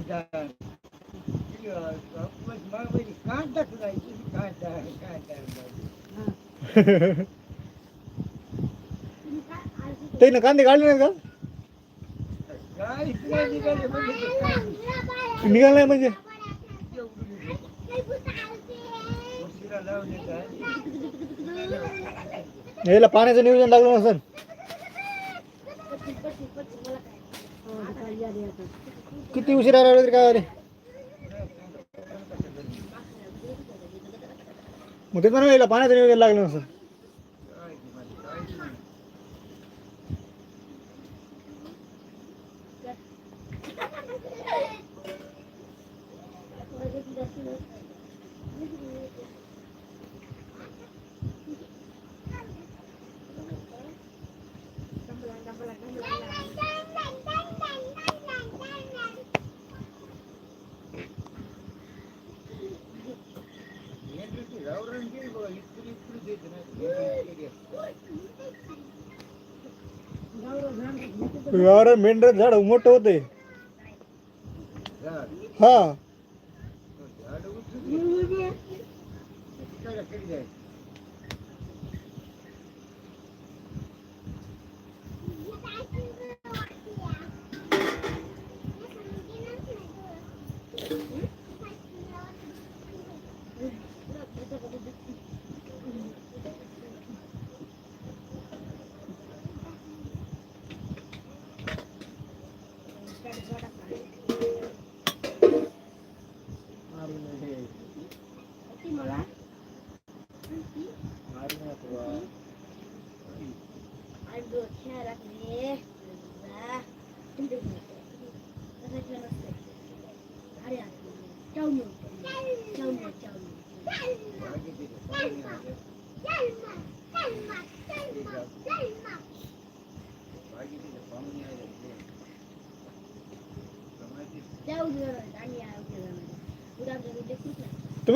कांदा कांदा कांदा ते ना कांदे काढले नाही का? काय म्हणजे? याला पाण्याचं नियोजन लागलं नसेल. किती उशिरा राहिलं तरी काय अरे मग ते पण याला पाण्यात लागलं नसतं काय ते माझं काहीच नाही. हे ते गावरान गेली बघा, इकडे इकडे देते ना. यावर मेंढर झाड मोठं होते झाड. हा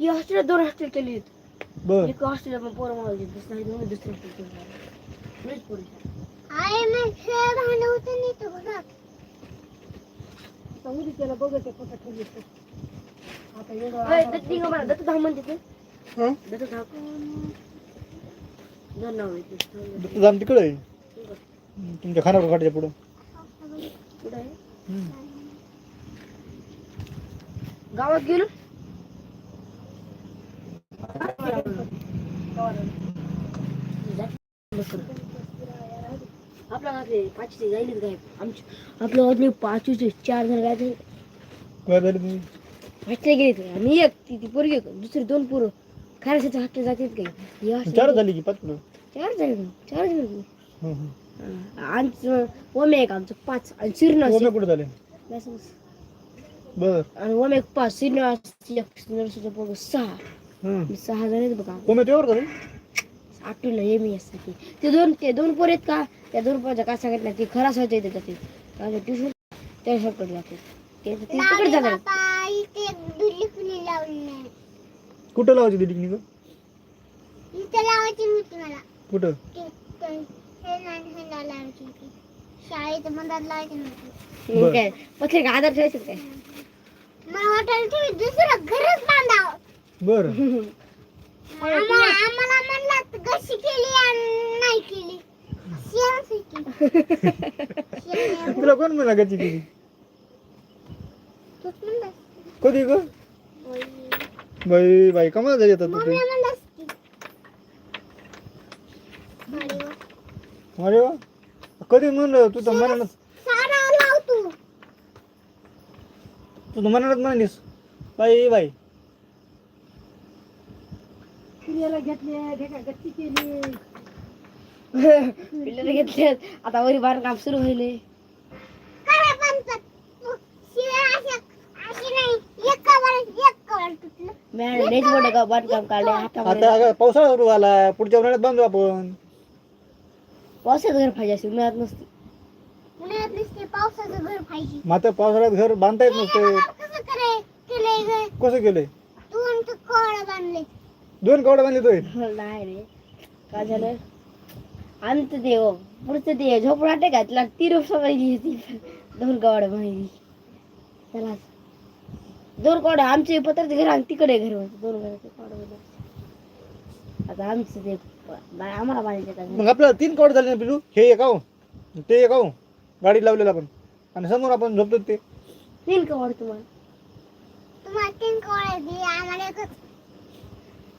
ही हॉस्टेल दोन हॉस्टेल केली आहेत बर एक हॉस्टेल पोरं मावली दुसरं आहे म्हणून दुसरं हॉस्टेल केलं मीच पोरी त्याला बघत आता दत्त दिगंबर दत्त धाम म्हणते ते हं? दत्त धाम दोन नाव आहे ते. दत्त धाम तिकडे आहे तुमच्या खानापूर घाटाच्या पुढं कुठं आहे. गावात गेलो आपल्या गावातले पाचशे जाईलच गाय आमची आपल्या गावातले पाचशे चार जण गाय काय झालं तुम्ही आणि एक ती ती पोरगी एक, दुसरी दोन पोरं खायला हॉस्टेल जातात काय हे चार झाली की पाच पुढं चार झाले? चार झाले हं, हं. आमचं ओमे एक आमचं पाच आणि श्रीनिवास ओमे एक. कुठे झाले बस. बर आणि ओमे एक पाच श्रीनिवास एक श्रीनिवासाचं पोरगं सहा हं. सहा जण आहेत बघा. तेव्हा का रे? आठवलं हे मी असते ते दोन ते दोन पोर आहेत का? त्या दोन पोराचं काय सांगत नाही. ते खरा आहे त्याच्यात ते? ट्युशन त्या शॉपकडे जाते ते ते तिकडे जातात कुठं लावायची दिली निघ कुठं? शाळेत मधात लावायची नव्हती. बरं. मग काय? पत्रिका आधार ठेवायचं काय? मला वाटायला तुम्ही दुसरं घरच बांधावं. बर. आम्हाला आम्हाला म्हणलं कशी केली आणि नाही केली. शेणच आहे की. शेण तुला कोण म्हणा गची केली? तूच म्हणलास. कधी ग? बाई बाई कमाल झाली आता तू मम्मी म्हणलास की. भारी वा. अरे वा कधी म्हणलं तू तर मनानच सारा लाव तू. तू तर मनानच म्हणालीस. बाई बाई. पिल्लर घेतले आता वरी बार काम सुरू व्हायले काय म्हणतात तू शिव्या अशा अशी नाही. एक मॅडम लयच मोठं गाव बांधकाम काढले हातामध्ये. आता अगं पावसाळा सुरू झाला. पुढच्या उन्हाळ्यात बांधू आपण. पावसात घर पाहिजे असेल उन्हाळ्यात नसते. उन्हाळ्यात नुसते पावसाचं घर पाहिजे. मग आता पावसाळ्यात घर बांधता येत नसतं. कसं करे केलंय कसं केलंय? तू आणि कोळ बांधले दोन कवडे बांधले तोय. नाही रे. काय झालं? अंत देव पुढचं ते झोपडाटे का तिला ती रोप सगळी ती दोन कवाड माहिती त्याला दोन कवाड आमचे पत्राचे घर आणि तिकडे घर होते. दोन घराचे कवाड होते आता आमचं ते आम्हाला बांधायचे. मग आपल्याला तीन कवड झाले ना पिलू? हे एक आहो. ते एक आहो. गाडी लावलेलं आपण. आणि समोर आपण झोपतो ते. तीन कवाड तुम्हाला. तुम्हाला तीन दिले आम्हाला एकच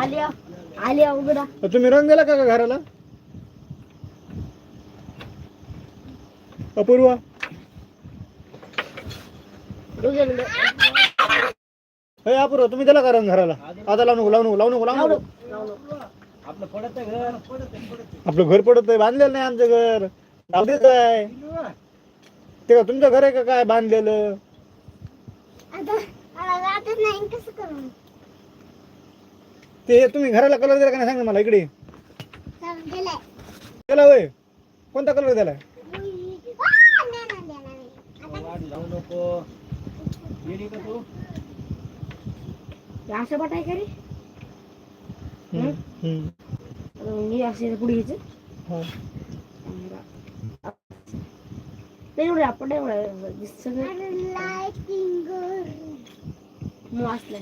आलिया आलिया उघडा. तुम्ही रंग दिला का का घराला? अपूर्वा. हे अपूर्वा तुम्ही दिला का रंग घराला? आता लावू नको लावू नको लावू नको लावू नको आपलं पडत घर. पडत पडत आपलं घर पडत आहे बांधलेलं नाही आमचं घर. लावतेच आहे ते का तुमचं घर आहे का काय बांधलेलं? आता आता राहतच नाही कसं करू. ते तुम्ही घराला कलर दिला का नाही सांगा मला इकडे? त्याला होय. कोणता कलर दिलाय? जाऊ नको. का तू? असं वाटाय का रे हम्म, పొడి నేను కూడా అప్పుడే మోసలే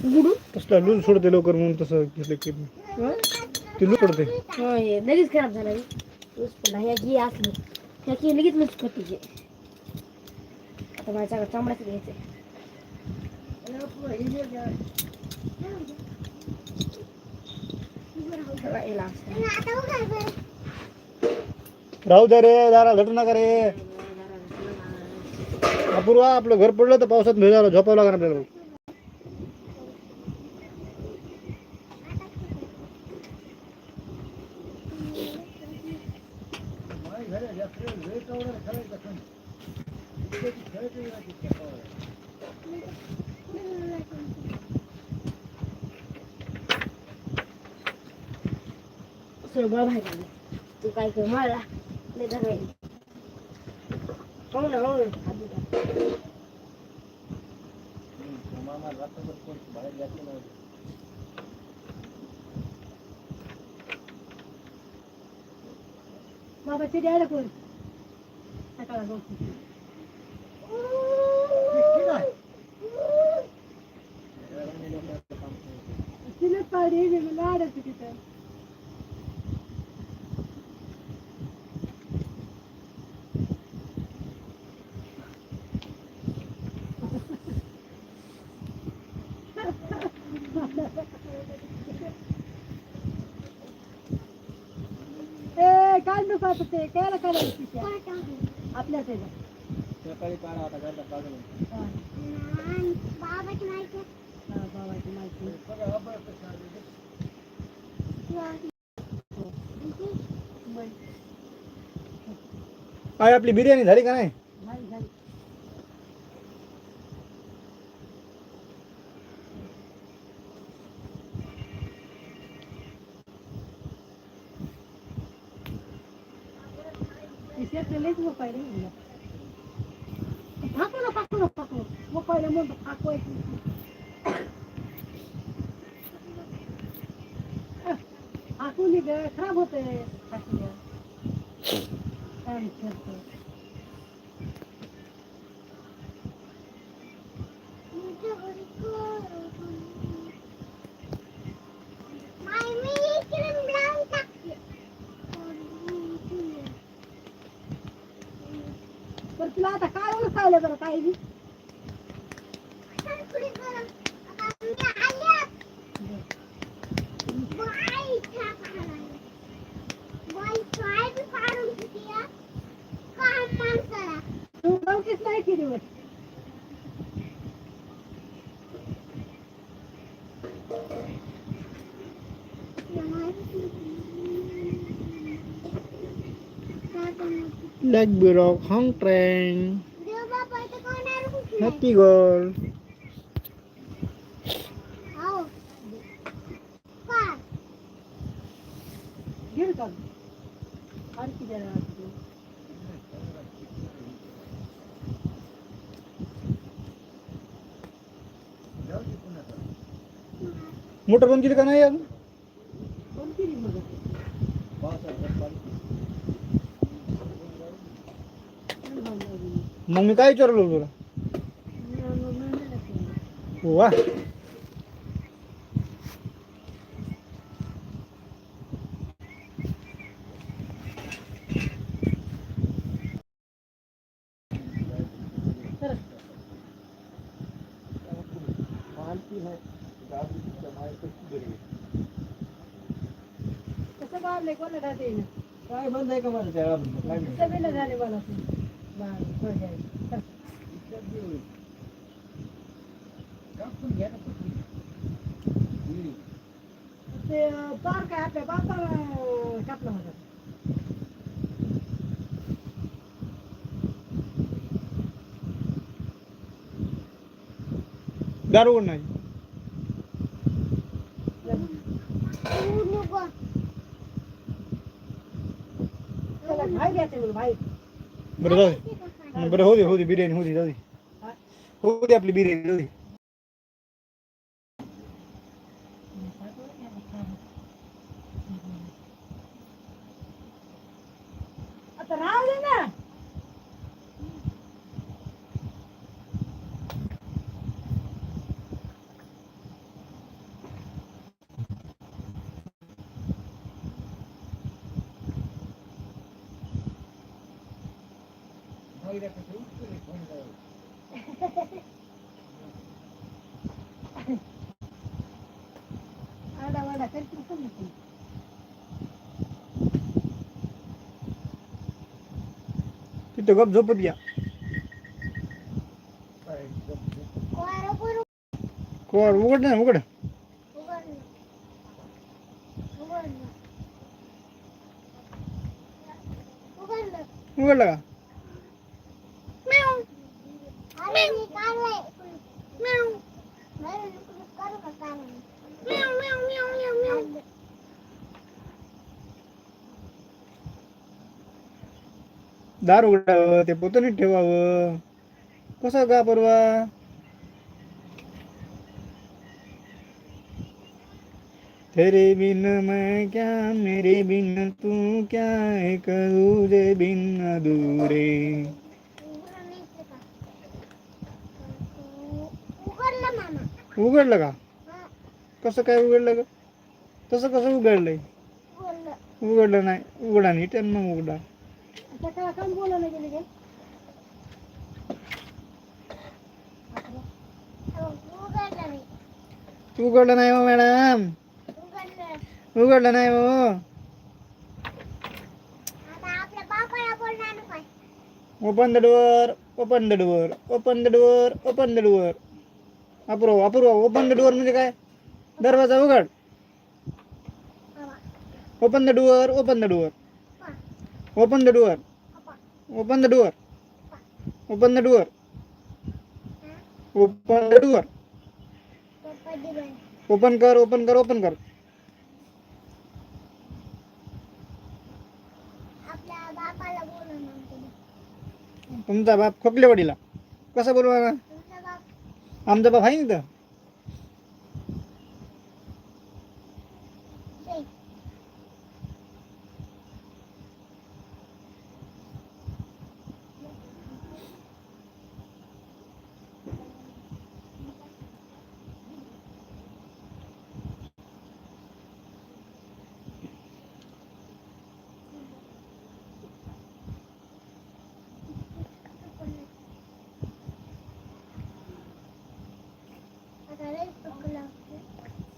गुडू कसला लूज सोडते लवकर म्हणून तसं घेतलं की ते लूज पडते लगेच खराब झाला लूज पडला ह्या घी असली ह्या की लगेच लूज पडते आता माझ्या चांगलं चांबड्याचं घ्यायचं. राहू दे रे, दारा झटू नका रे अपूर्वा, आपलं घर पडलं तर पावसात भिजायला झोपावं लागणार आपल्याला घरी Sửa bài tụi cái cứ mơ là để ta về không nào không được. Mama rata berkulit banyak yakin aja. Ma, perché dai la. ಹೇಗೆಲ್ಲ ಆಡೋದು ಸಿಗುತ್ತೆ काल दुखा होते त्याला काल आपल्या त्याला सकाळी पारा होता घरचा बाबाची माहिती काय आपली बिर्याणी झाली का नाही तुला आता काय ओळखावलं बरं काय बी आणखी. जाऊ दे पुन्हा मोटर बंद केली का नाही मग मी काय विचारलो तुला वा कसं काढलंय कोणाला ते काय बंद आहे का माझं त्या सगळं झाले मला ते. ते अं, तार काय आपल्या बापाला अं, कापला होता दारू कोण नाही तू बरं जाऊ दे बरं हो दे हो बिर्याणी हो दे जाऊ दे. हो? दे आपली बिर्याणी जाऊ दे. महिला कसं उठतो रे फोन लावून. आडा वाडा करतील पण नाही. तिथं गप झोपत घ्या काय गप झोप. वारं करू. कोर उघड नाही उघड दार उघडावं ते पोतनीत ठेवावं कसं का परवा तेरे बिन मैं क्या मेरे बिन तू क्या एक दूजे बिन अधूरे उघडलं का? कसं काय उघडलं ग? तसं कसं उघडलंय? उघडलं उघडलं नाही. उघडा नाही त्यांना उघडा. उघडलं नाही हो मॅडम. उघडलं नाही हो. Open the door open the door open the door open the door Apurva Apurva. Open the door म्हणजे काय? दरवाजा उघड. Open the door open the door open the door open the door open the door open the door open कर open कर open कर. तुमचा बाप खोकले वडीला. कसा बोलवा આમ દબા ભાઈ ને તો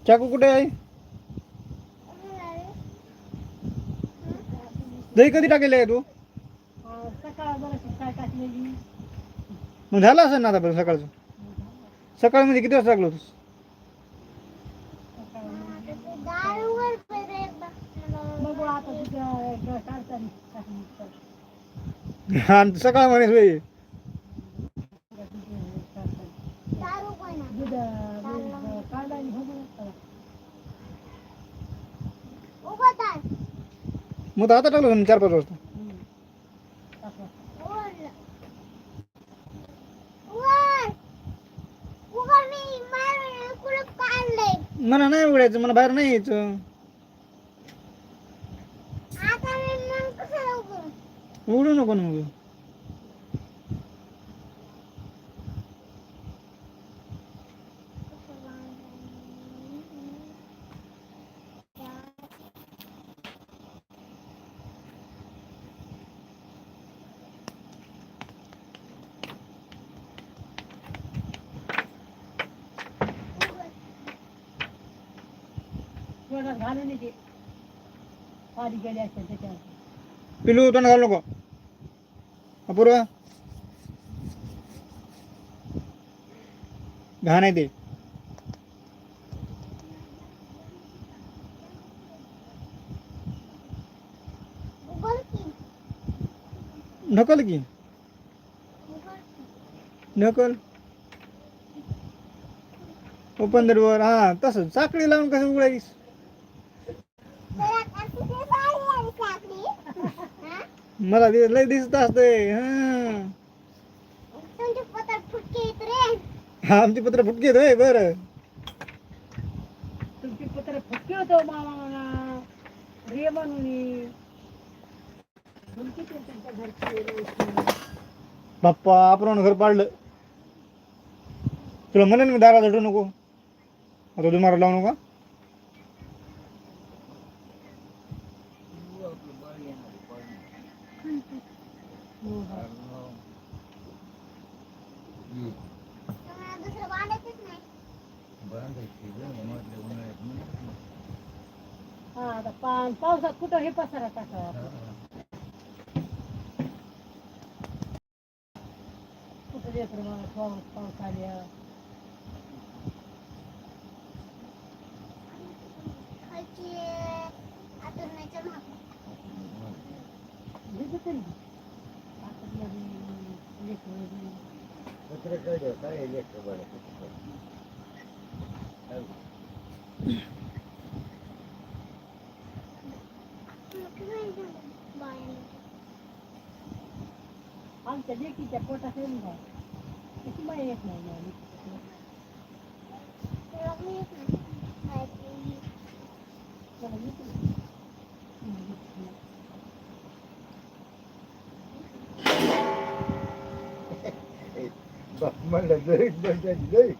चाकू कुठे आहे? दही कधी टाकेल आहे तू? मग झालं असेल ना आतापर्यंत सकाळचं? सकाळमध्ये किती वाजता टाकलं सकाळ दारूवर पेरे बघ मग आता तुझ्या काढताना टाकली आणि सकाळ म्हणे सोय दारू पण आहे. दूध काढला आणि हो उभं तर. मग तर आता टाकलं ना चार पाच वाजता. मला नाही उघडायचं मला बाहेर नाही यायचं? उघडू नको ना मग पिलू तोंड घालू नको अपूर्वा। घाण ते उघड की. ढकल ओपन द डोअर हा, तसं साखळी लावून कसं उघडायस तुला कसं ते साडी आली साखळी? हा? मला दि- लय दिसत असतंय. हा. तुमचे पत्र फुटके येत रे. हा, आमची पत्र फुटकी होय बरं. तुमची पत्र फटके होतो मामा. रे म्हणून. तुमची ते घरची. बाप्पा आपण घर पाडलं. तुला म्हणेन मी दारा झटू नको? आता तू मारा लावू नका? हा पा- पावसात कुठं हे पसारा टाका कुठं लेकरं मला पाऊस पाऊस आल्या खालची आमच्या लेकीच्या पोटात येऊन जा किती माय येत नाही मला. तुला पण येत नाही. काय ते. मला येत नाही. बाप म्हणलं लय बंद लय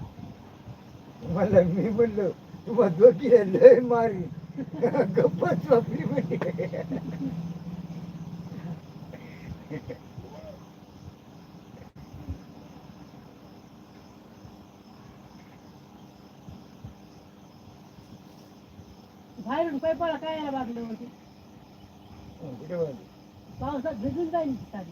मला मी म्हणलं दोघीला लय मारी गप्पच वापरी म्हणजे बाहेरून पैपाला काय यायला लागले होते पावसात भिजून जाईल साडी.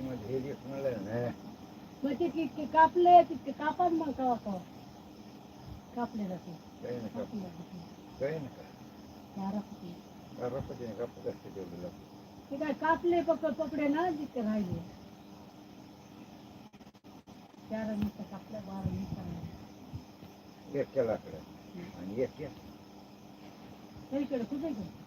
किंवा ढेर एक म्हणलं ना मग ते कि- कि- कापले ते कापान मग कवा कवा तो. कापले जाते काही नका कापले जाते काही नका चारा फुटे. रपते नका पकड ठेवलेला ते काय कापले पकड पकडे ना जिथे राहिले चारा मिनिटं कापल्या बारा मिनिटं राहिले. एक केला आणि एक केला. सगळीकडे कुठे गेले?